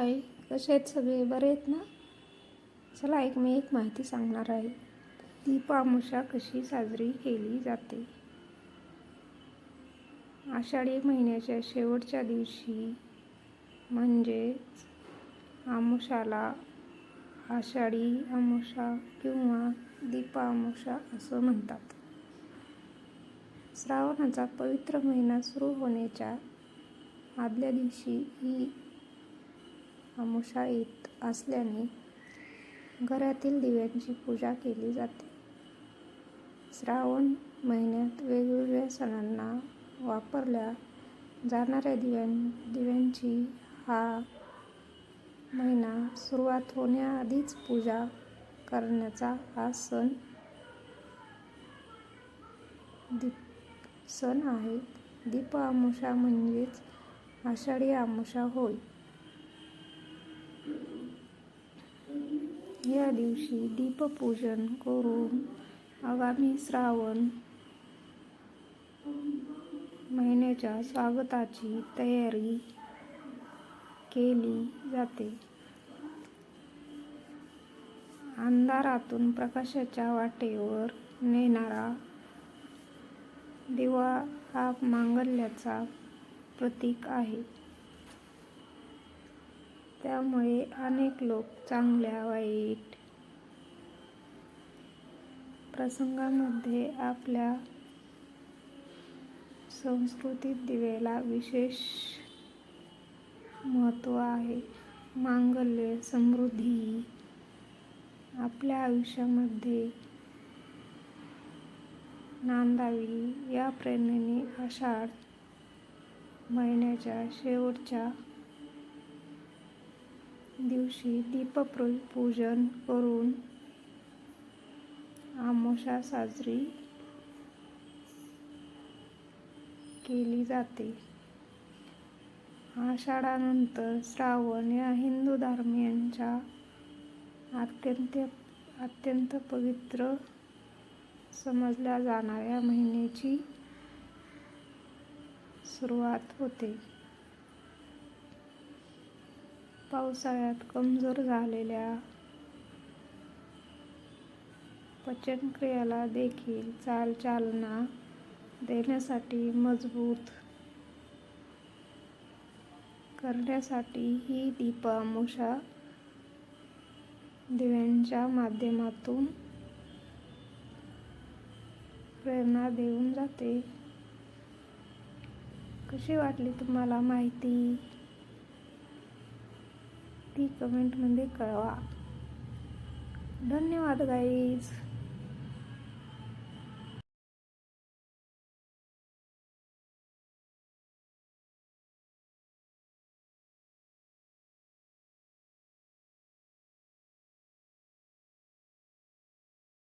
हाय कसे आहेत सगळे? बरे आहेत ना? चला एक मी एक माहिती सांगणार आहे. दीपामुषा कशी साजरी केली जाते? आषाढी महिन्याच्या शेवटच्या दिवशी म्हणजेच आमुषाला आषाढी अमुषा किंवा दीपामुषा असं म्हणतात. श्रावणाचा पवित्र महिना सुरू होण्याच्या आदल्या दिवशी ही अमुषा येत असल्याने घरातील दिव्यांची पूजा केली जाते. श्रावण महिन्यात वेगवेगळ्या सणांना वापरल्या जाणाऱ्या दिव्यां दिव्यांची हा महिना सुरुवात होण्याआधीच पूजा करण्याचा हा सण दीप सण आहे. दीप अमावस्या म्हणजेच आषाढी अमुषा होय. या दिवशी दीपपूजन करून आगामी श्रावण महिन्याच्या स्वागताची तयारी केली जाते. अंधारातून प्रकाशाच्या वाटेवर नेणारा दिवा हा मांगल्याचा प्रतीक आहे. त्यामुळे अनेक लोक चांगल्या वाईट प्रसंगामध्ये आपल्या संस्कृतीत दिवेला विशेष महत्त्व आहे. मांगल्य समृद्धी आपल्या आयुष्यामध्ये नांदावी या प्रेरणेने आषाढ महिन्याच्या शेवटच्या दिवशी दीपपूजन करून आमोशा साजरी केली जाते. आषाढानंतर श्रावण या हिंदू धर्मियांच्या अत्यंत अत्यंत पवित्र समजल्या जाणाऱ्या महिन्याची सुरुवात होते. पावसाळ्यात कमजोर झालेल्या पचनक्रियाला देखील चालचालना देण्यासाठी मजबूत करण्यासाठी ही दीपामुषा दिव्यांच्या माध्यमातून प्रेरणा देऊन जाते. कशी वाटली तुम्हाला माहिती? कमेंटमध्ये कळवा. धन्यवाद गाईज